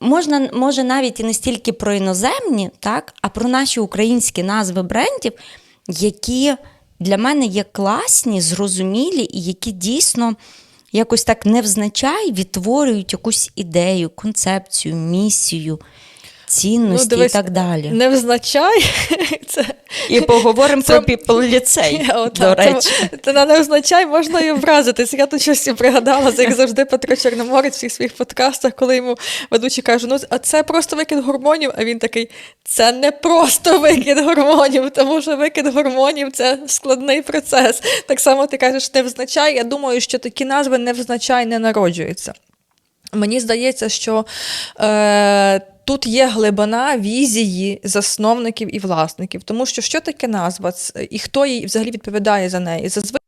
можна, може, навіть і не стільки про іноземні, так, а про наші українські назви брендів, які для мене є класні, зрозумілі і які дійсно якось так невзначай відтворюють якусь ідею, концепцію, місію, цінності Ну, дивись, і так далі. Не взначай. Це, І поговоримо це- про people ліцей, От, до речі. Це, це не означає, можна і образитись. Я тут щось пригадала, як завжди Петро Чорноморець в всіх своїх подкастах, коли йому ведучий каже, ну а це просто викид гормонів. А він такий: це не просто викид гормонів, тому що викид гормонів це складний процес. Так само ти кажеш, невзначай. Я думаю, що такі назви невзначай не народжуються. Мені здається, що е, тут є глибина візії засновників і власників, тому що що таке назва і хто їй взагалі відповідає за неї? Зазвичай